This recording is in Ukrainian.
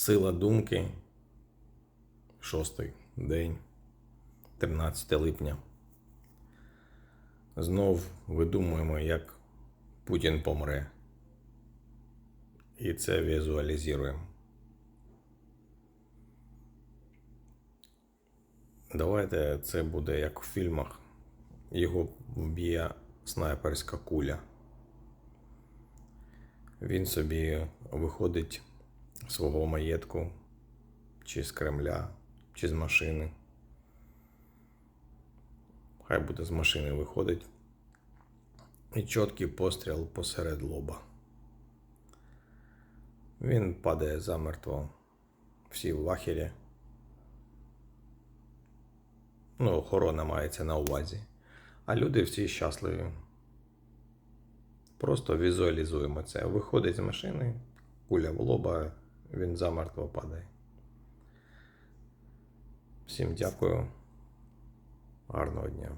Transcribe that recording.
Сила думки. Шостий день, 13 липня. Знов видумуємо, як Путін помре. І це візуалізуємо. Давайте це буде як в фільмах. Його вб'є снайперська куля. Він собі виходить свого маєтку, чи з Кремля, чи з машини. Хай буде з машини виходить. І чіткий постріл посеред лоба. Він падає замертво. Всі в вахері. Ну, охорона мається на увазі. А люди всі щасливі. Просто візуалізуємо це. Виходить з машини, куля в лоба, він замертво падає. Всім дякую. Гарного дня.